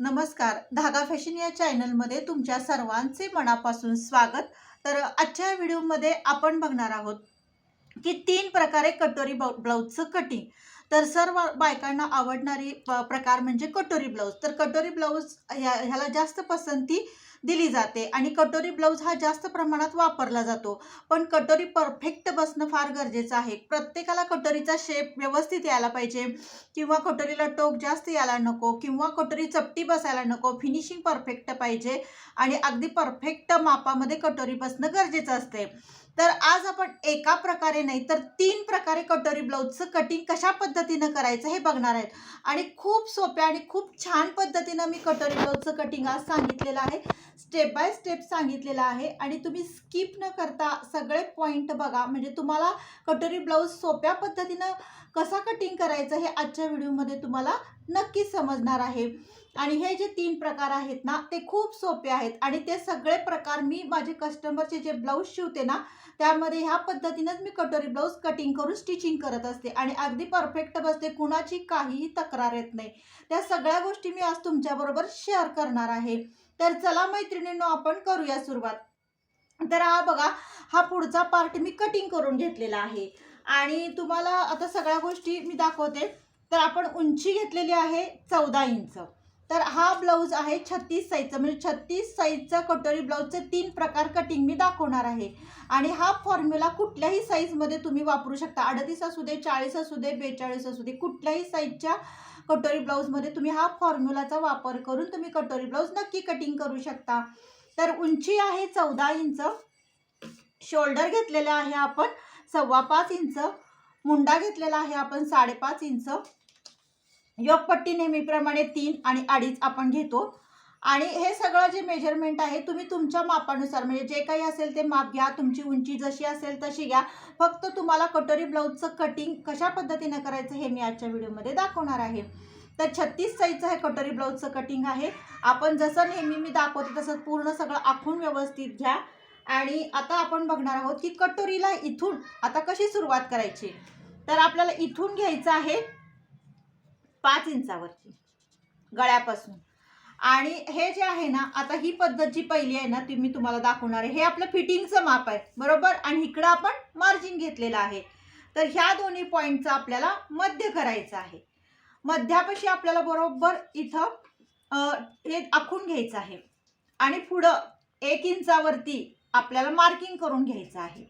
नमस्कार. धागा फॅशन या चॅनलमध्ये तुमच्या सर्वांचे मनापासून स्वागत. तर आजच्या व्हिडिओमध्ये आपण बघणार आहोत की तीन प्रकारे कटोरी ब्लाऊजचं कटिंग तर सर्व बायकांना आवडणारी प- प्रकार म्हणजे कटोरी ब्लाऊज. तर कटोरी ब्लाऊज ह्या ह्याला जास्त पसंती दिली जाते आणि कटोरी ब्लाऊज हा जास्त प्रमाणात वापरला जातो. पण कटोरी परफेक्ट बसणं फार गरजेचं आहे. प्रत्येकाला कटोरीचा शेप व्यवस्थित यायला पाहिजे. किंवा कटोरीला टोक जास्त यायला नको किंवा कटोरी चपटी बसायला नको फिनिशिंग परफेक्ट पाहिजे आणि अगदी परफेक्ट मापामध्ये कटोरी बसणं गरजेचं असते. तर आज आपण एका प्रकारे नाही तर तीन प्रकारे कटोरी ब्लाऊजचं कटिंग कशा पद्धतीनं करायचं हे बघणार आहेत. आणि खूप सोप्या आणि खूप छान पद्धतीनं मी कटोरी ब्लाऊजचं कटिंग आज सांगितलेलं आहे. स्टेप बाय स्टेप सांगितलेलं आहे. आणि तुम्ही स्किप न करता सगळे पॉईंट बघा. म्हणजे तुम्हाला कटोरी ब्लाऊज सोप्या पद्धतीनं कसा कटिंग करायचं हे आजच्या व्हिडिओमध्ये तुम्हाला नक्कीच समजणार आहे. आणि हे जे तीन प्रकार आहेत ना ते खूप सोपे आहेत. आणि ते सगळे प्रकार मी माझे कस्टमरचे जे ब्लाऊज शिवते ना त्यामध्ये ह्या पद्धतीनंच मी कटोरी ब्लाऊज कटिंग करून स्टिचिंग करत असते. आणि अगदी परफेक्ट बसते कुणाची काहीही तक्रार येत नाही. त्या सगळ्या गोष्टी मी आज तुमच्याबरोबर शेअर करणार आहे. तर चला मैत्रिणींनो आपण करूया सुरुवात. तर हा बघा हा पुढचा पार्ट मी कटिंग करून घेतलेला आहे. आणि तुम्हाला आता सगळ्या गोष्टी मी दाखवते. तर आपण उंची घेतलेली आहे चौदा इंच. तर हा ब्लाऊज आहे छत्तीस साईजचा. म्हणजे छत्तीस साईजचा कटोरी ब्लाऊजचे तीन प्रकार कटिंग मी दाखवणार आहे. आणि हा फॉर्म्युला कुठल्याही साईजमध्ये तुम्ही वापरू शकता. अडतीस असू दे चाळीस असू दे बेचाळीस असू दे कुठल्याही साईजच्या कटोरी ब्लाऊजमध्ये तुम्ही हा फॉर्म्युलाचा वापर करून तुम्ही कटोरी ब्लाऊज नक्की कटिंग करू शकता. तर उंची आहे चौदा इंच. शोल्डर घेतलेला आहे आपण सव्वा पाच इंच. मुंडा घेतलेला आहे आपण साडेपाच इंच. योगपट्टी नेहमीप्रमाणे तीन आणि अडीच आपण घेतो. आणि हे सगळं जे मेजरमेंट आहे तुम्ही तुमच्या मापानुसार म्हणजे जे काही असेल ते माप घ्या तुमची उंची जशी असेल तशी घ्या. फक्त तुम्हाला कटोरी ब्लाऊजचं कटिंग कशा पद्धतीनं करायचं हे मी आजच्या व्हिडिओमध्ये दाखवणार आहे. तर छत्तीस साईजचं हे कटोरी ब्लाऊजचं कटिंग आहे. आपण जसं नेहमी मी दाखवते तसं पूर्ण सगळं आखून व्यवस्थित घ्या. आणि आता आपण बघणार आहोत की कटोरीला इथून आता कशी सुरुवात करायची? तर आपल्याला इथून घ्यायचं आहे. पाच इंचावरची गळ्यापासून. आणि हे जे आहे ना आता ही पद्धत जी पहिली आहे ना ती मी तुम्हाला दाखवणार आहे. हे आपलं फिटिंगचं माप आहे बरोबर? आणि इकडं आपण मार्जिन घेतलेलं आहे. तर ह्या दोन्ही पॉईंटचं आपल्याला मध्य करायचं आहे. मध्यापाशी आपल्याला बरोबर इथं हे आखून घ्यायचं आहे. आणि पुढं एक इंचावरती आपल्याला मार्किंग करून घ्यायचं आहे.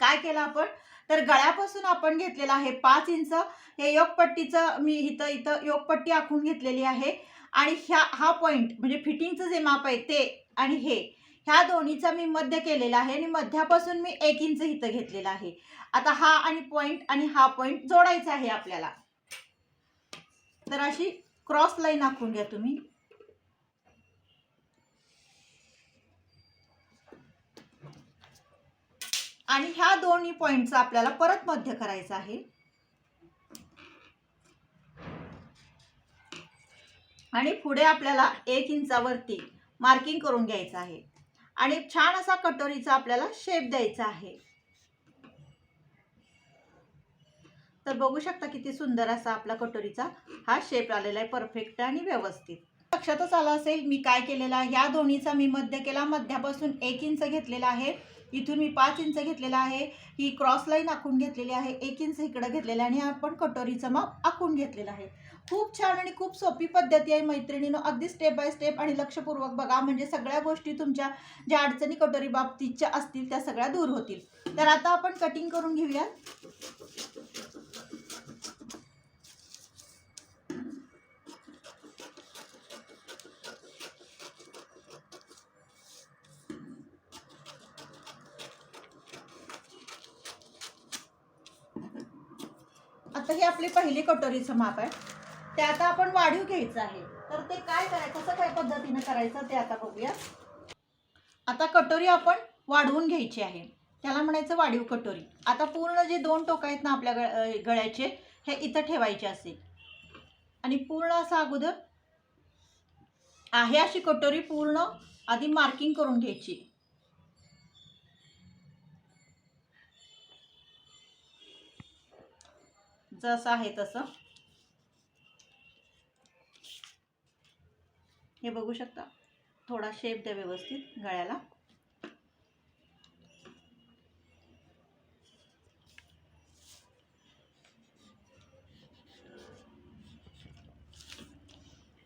काय केलं आपण? तर गळ्यापासून आपण घेतलेलं आहे पाच इंच. हे योगपट्टीचं मी इथं इथं योगपट्टी आखून घेतलेली आहे. आणि ह्या हा पॉईंट म्हणजे फिटिंगचं जे माप आहे ते आणि हे ह्या दोन्हीचा मी मध्य केलेला आहे आणि मध्यापासून मी एक इंच इथं घेतलेला आहे. आता हा आणि पॉईंट आणि हा पॉईंट जोडायचा आहे आपल्याला. तर अशी क्रॉस लाईन आखून घ्या तुम्ही. आणि ह्या दोन्ही पॉईंटचं आपल्याला परत मध्य करायचं आहे. आणि पुढे आपल्याला एक इंचावरती मार्किंग करून घ्यायचं आहे. आणि छान असा कटोरीचा आपल्याला शेप द्यायचा आहे. तर बघू शकता किती सुंदर असा आपला कटोरीचा हा शेप आलेला आहे परफेक्ट आणि व्यवस्थित. लक्षातच आलं असेल मी काय केलेलं आहे? ह्या दोन्हीचा मी मध्य केला. मध्यापासून एक इंच घेतलेला आहे. इथून मी पाच इंच घेतलेला आहे. ही क्रॉस लाईन आखून घेतलेली आहे. एक इंच इकडं घेतलेलं आहे आणि आपण कटोरीचं माप आखून घेतलेलं आहे. खूप छान आणि खूप सोपी पद्धती आहे मैत्रिणीनं. अगदी स्टेप बाय स्टेप आणि लक्षपूर्वक बघा. म्हणजे सगळ्या गोष्टी तुमच्या ज्या अडचणी कटोरी बाबतीतच्या असतील त्या सगळ्या दूर होतील. तर आता आपण कटिंग करून घेऊया आता हे आपली पहिली कटोरीचं माप आहे. ते आता आपण वाढीव घ्यायचं आहे. तर ते काय करायचं? कसं काय पद्धतीनं करायचं ते आता बघूया. आता कटोरी आपण वाढवून घ्यायची आहे. त्याला म्हणायचं वाढीव कटोरी. आता पूर्ण जे दोन टोक आहेत ना आपल्या गळ गळ्याचे हे इथं ठेवायचे असेल आणि पूर्ण असं अगोदर आहे अशी कटोरी पूर्ण आधी मार्किंग करून घ्यायची. जसं आहे तसं. हे बघू शकता. थोडा शेप द्या व्यवस्थित गळ्याला.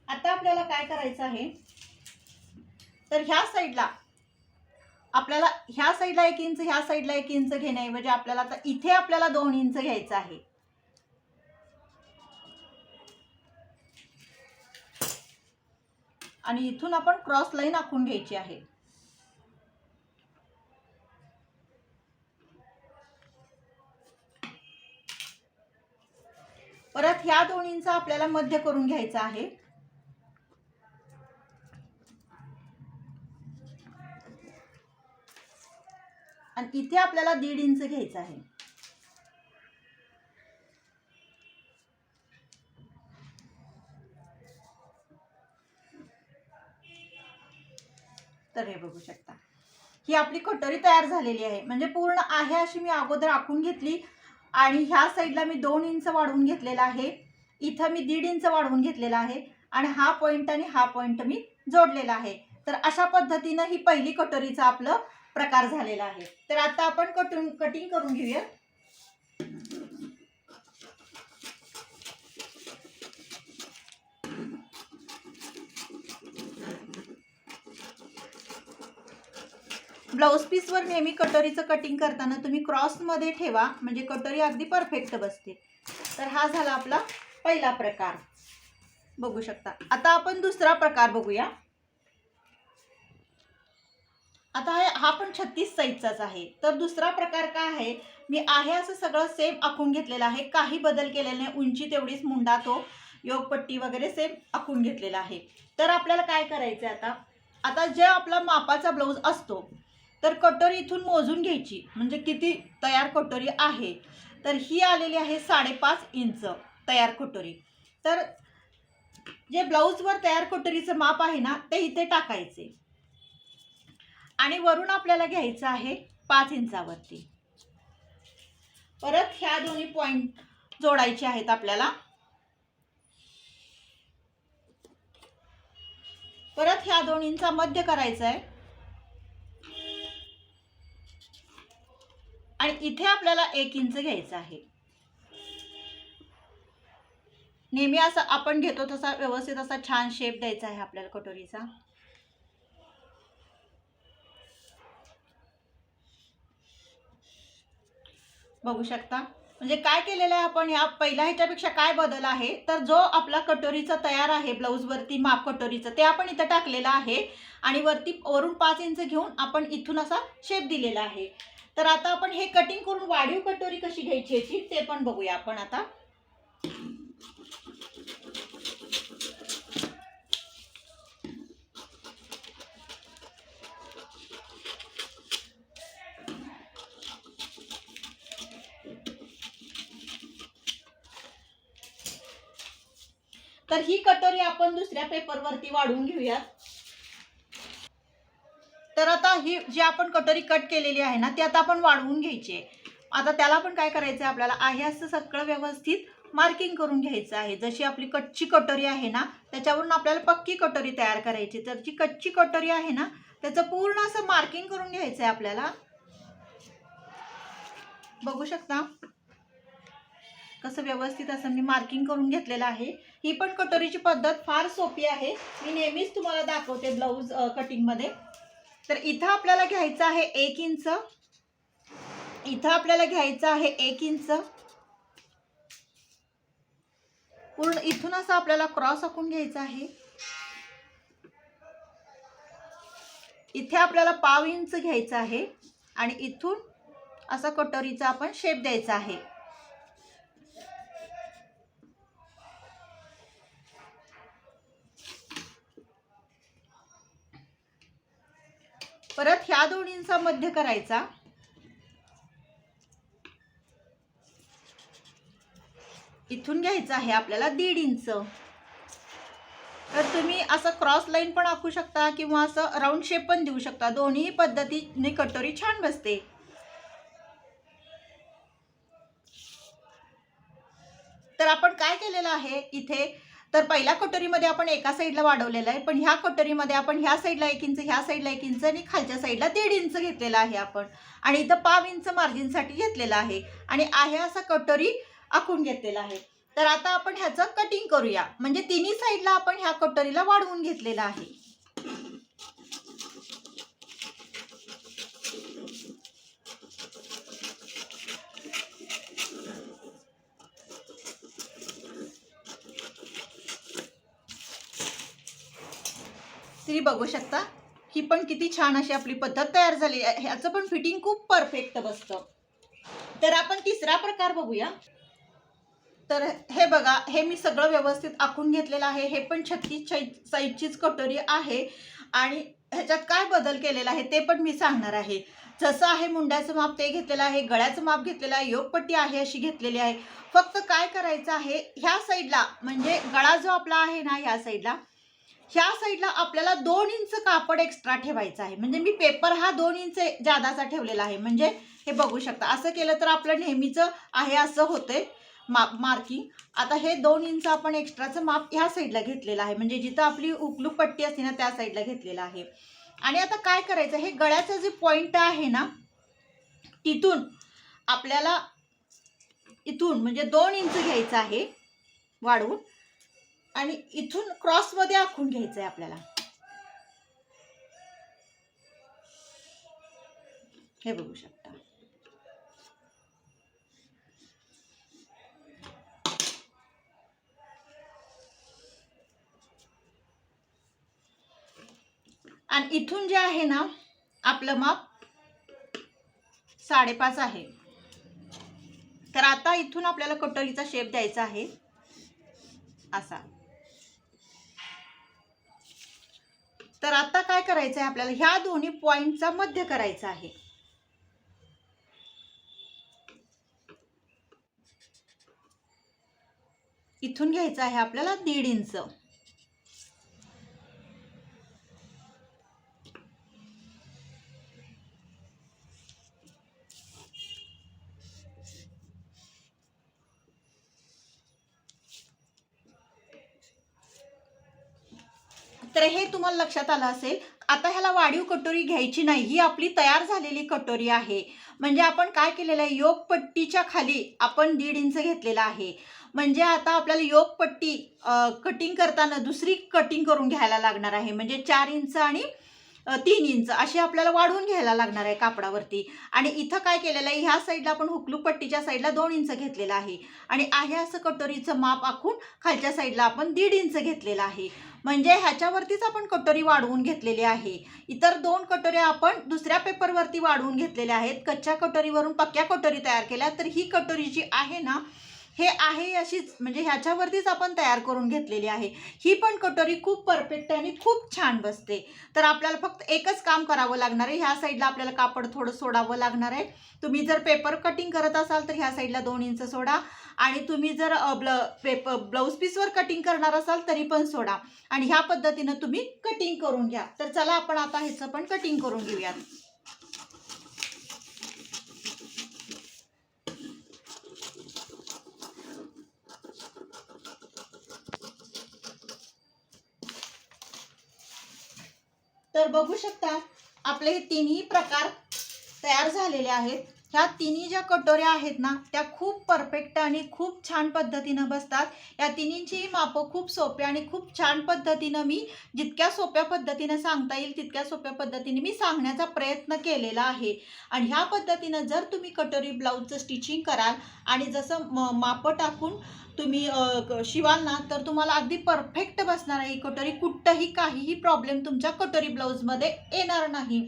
आता आपल्याला काय करायचं आहे? तर ह्या साईडला आपल्याला ह्या साईडला एक इंच ह्या साईडला एक इंच घेण्याऐवजी आपल्याला आता इथे आपल्याला दोन इंच घ्यायचं आहे. आणि इथून आपण क्रॉस लाईन आखून घ्यायची आहे. परत ह्या दोन्हींचा आपल्याला मध्य करून घ्यायचा आहे. आणि इथे आपल्याला दीड इंच घ्यायचं आहे. तर हे बघू शकता. ही आपली कटोरी तयार झालेली आहे. म्हणजे पूर्ण आहे अशी मी अगोदर आखून घेतली. आणि ह्या साईडला मी दोन इंच वाढवून घेतलेला आहे. इथं मी दीड इंच वाढवून घेतलेला आहे. आणि हा पॉईंट आणि हा पॉईंट मी जोडलेला आहे. तर अशा पद्धतीनं ही पहिली कटोरीचा आपलं प्रकार झालेला आहे. तर आता आपण कटून कटिंग करून घेऊया. ब्लाऊज पीसवर नेहमी कटोरीचं कटिंग करताना तुम्ही क्रॉसमध्ये ठेवा म्हणजे कटोरी अगदी परफेक्ट बसते. तर हा झाला आपला पहिला प्रकार. बघू शकता. आता आपण दुसरा प्रकार बघूया. आता हा पण छत्तीस साईजचाच आहे. तर दुसरा प्रकार काय आहे? मी आहे असं सगळं सेम आखून घेतलेलं आहे. काही बदल केलेला नाही. उंची तेवढीच मुंडा तो योगपट्टी वगैरे सेम आखून घेतलेला आहे. तर आपल्याला काय करायचं आहे आता? आता जे आपला मापाचा ब्लाऊज असतो तर कटोरी इथून मोजून घ्यायची. म्हणजे किती तयार कटोरी आहे. तर ही आलेली आहे साडेपाच इंच तयार कटोरी. तर जे ब्लाऊजवर तयार कटोरीचं माप आहे ना ते इथे टाकायचे. आणि वरून आपल्याला घ्यायचं आहे पाच इंचावरती. परत ह्या दोन्ही पॉईंट जोडायचे आहेत आपल्याला. परत ह्या दोन्हींचा मध्य करायचा आहे. आणि इथे आपल्याला एक इंच घ्यायचं आहे. नेहमी असं आपण घेतो तसा व्यवस्थित असा छान शेप द्यायचा आहे आपल्याला कटोरीचा. बघू शकता. म्हणजे काय केलेलं आहे आपण ह्या पहिल्या ह्याच्यापेक्षा काय बदल आहे? तर जो आपला कटोरीचा तयार आहे ब्लाऊजवरती माप कटोरीचं ते आपण इथं टाकलेलं आहे. आणि वरती वरून पाच इंच घेऊन आपण इथून असा शेप दिलेला आहे. तर आता आपण हे कटिंग करून वाढीव कटोरी कशी घ्यायची याची ते पण बघूया आपण आता. तर ही कटोरी आपण दुसऱ्या पेपरवरती वाढवून घेऊयात. तर आता ही जी आपण कटोरी कट केलेली आहे ना ती आता आपण वाढवून घ्यायची आहे. आता त्याला पण काय करायचं आहे आपल्याला? आहे असं सगळं व्यवस्थित मार्किंग करून घ्यायचं आहे. जशी आपली कच्ची कटोरी आहे ना त्याच्यावरून आपल्याला पक्की कटोरी तयार करायची. तर जी कच्ची कटोरी आहे ना त्याचं पूर्ण असं मार्किंग करून घ्यायचं आहे आपल्याला. बघू शकता? कसं व्यवस्थित असं मी मार्किंग करून घेतलेलं आहे. ही पण कटोरीची पद्धत फार सोपी आहे. मी नेहमीच तुम्हाला दाखवते ब्लाऊज कटिंगमध्ये तर इथं आपल्याला घ्यायचं आहे एक इंच. इथं आपल्याला घ्यायचं आहे एक इंच. पूर्ण इथून असं आपल्याला क्रॉस आखून घ्यायचं आहे. इथे आपल्याला पाव इंच घ्यायचं आहे आणि इथून असा कटोरीचा आपण शेप द्यायचा आहे. परत ह्या दोन्हींचा मध्य करायचा. इथून घ्यायचं आहे आपल्याला दीड इंच. तर तुम्ही असं क्रॉस लाईन पण आखू शकता किंवा असं राऊंड शेप पण देऊ शकता. दोन्ही पद्धतीने कटोरी छान बसते. तर आपण काय केलेलं आहे? इथे तर पहिल्या कटोरीमध्ये आपण एका साईडला वाढवलेलं आहे पण ह्या कटोरीमध्ये आपण ह्या साईडला एक इंच ह्या साईडला एक इंच आणि खालच्या साईडला दीड इंच घेतलेला आहे आपण. आणि इथं पाव इंच मार्जिनसाठी घेतलेला आहे. आणि आहे असा कटोरी आखून घेतलेला आहे. तर आता आपण ह्याचं कटिंग करूया. म्हणजे तिन्ही साईडला आपण ह्या कटोरीला वाढवून घेतलेलं आहे. तुम्ही बघू शकता. ही पण किती छान अशी आपली पद्धत तयार झाली. आहे ह्याचं पण फिटिंग खूप परफेक्ट बसतं. तर आपण तिसरा प्रकार बघूया. तर हे बघा हे मी सगळं व्यवस्थित आखून घेतलेलं आहे. हे पण छत्तीस साईजचीच कटोरी आहे. आणि ह्याच्यात काय बदल केलेला आहे ते पण मी सांगणार आहे. जसं आहे मुंड्याचं माप ते घेतलेलं आहे गळ्याचं माप घेतलेलं आहे योगपट्टी आहे अशी घेतलेली आहे. फक्त काय करायचं आहे ह्या साईडला म्हणजे गळा जो आपला आहे ना ह्या साईडला ह्या साईडला आपल्याला दोन इंच कापड एक्स्ट्रा ठेवायचं आहे. म्हणजे मी पेपर हा दोन इंच जादाचा ठेवलेला आहे. म्हणजे हे बघू शकता. असं केलं तर आपलं नेहमीचं आहे असं होतंय माप मार्किंग आता हे दोन इंच आपण एक्स्ट्राचं माप ह्या साईडला घेतलेलं आहे. म्हणजे जिथं आपली उकलू पट्टी असते ना त्या साईडला घेतलेलं आहे. आणि आता काय करायचं? हे गळ्याचं जे पॉईंट आहे ना तिथून आपल्याला इथून म्हणजे दोन इंच घ्यायचं आहे वाढवून. आणि इथून क्रॉसमध्ये आखून घ्यायचं आहे आपल्याला. हे बघू शकता. आणि इथून जे आहे ना आपलं माप साडेपाच आहे. तर आता इथून आपल्याला कटोरीचा शेप द्यायचा आहे. असा. तर आता काय करायचं आहे आपल्याला? ह्या दोन्ही पॉइंटचा मध्य करायचा आहे. इथून घ्यायचं आहे आपल्याला दीड इंच. तर हे तुम्हाला लक्षात आलं असेल आता ह्याला वाढीव कटोरी घ्यायची नाही ही आपली तयार झालेली कटोरी आहे. म्हणजे आपण काय केलेलं आहे योगपट्टीच्या खाली आपण दीड इंच घेतलेला आहे. म्हणजे आता आपल्याला योगपट्टी कटिंग करताना दुसरी कटिंग करून घ्यायला लागणार आहे. म्हणजे चार इंच आणि तीन इंच अशी आपल्याला वाढवून घ्यायला लागणार आहे कापडावरती. आणि इथं काय केलेलं आहे ह्या साईडला आपण हुकलू पट्टीच्या साईडला दोन इंच घेतलेलं आहे. आणि आहे असं कटोरीचं माप आखून खालच्या साईडला आपण दीड इंच घेतलेलं आहे. म्हणजे ह्याच्यावरतीच आपण कटोरी वाढवून घेतलेली आहे. इतर दोन कटोऱ्या आपण दुसऱ्या पेपरवरती वाढवून घेतलेल्या आहेत. कच्च्या कटोरीवरून पक्क्या कटोरी तयार केल्या तर ही कटोरी जी आहे ना हे आहे अशीच म्हणजे ह्याच्यावरतीच आपण तयार करून घेतलेली आहे. ही पण कटोरी खूप परफेक्ट आणि खूप छान बसते. तर आपल्याला फक्त एकच काम करावं लागणार आहे. ह्या साईडला आपल्याला कापड थोडं सोडावं लागणार आहे. तुम्ही जर पेपर कटिंग करत असाल तर ह्या साईडला दोन इंच सोडा. आणि तुम्ही जर ब्ल पेपर ब्लाऊज पीसवर कटिंग करणार असाल तरी पण सोडा. आणि ह्या पद्धतीनं तुम्ही कटिंग करून घ्या. तर चला आपण आता ह्याचं पण कटिंग करून घेऊयात. तर बघू शकता आपले हे तिन्ही प्रकार तयार झालेले आहेत. ह्या तिन्ही ज्या कटोऱ्या आहेत ना त्या खूप परफेक्ट आणि खूप छान पद्धतीनं बसतात. या तिन्हींचीही मापं खूप सोप्या आणि खूप छान पद्धतीनं मी जितक्या सोप्या पद्धतीनं सांगता येईल तितक्या सोप्या पद्धतीने मी सांगण्याचा प्रयत्न केलेला आहे. आणि ह्या पद्धतीनं जर तुम्ही कटोरी ब्लाऊजचं स्टिचिंग कराल आणि जसं म मापं टाकून तुम्ही शिवाल ना तर तुम्हाला अगदी परफेक्ट बसणार आहे. ही कटोरी कुठंही काहीही प्रॉब्लेम तुमच्या कटोरी ब्लाऊजमध्ये येणार नाही.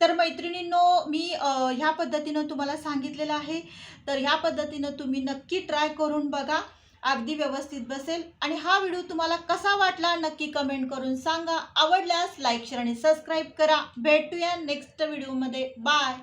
तर मैत्रिणींनो मी ह्या पद्धतीनं तुम्हाला सांगितलेलं आहे. तर ह्या पद्धतीनं तुम्ही नक्की ट्राय करून बघा. अगदी व्यवस्थित बसेल. आणि हा व्हिडिओ तुम्हाला कसा वाटला नक्की कमेंट करून सांगा. आवडल्यास लाईक शेअर आणि सबस्क्राईब करा. भेटूया नेक्स्ट व्हिडिओमध्ये बाय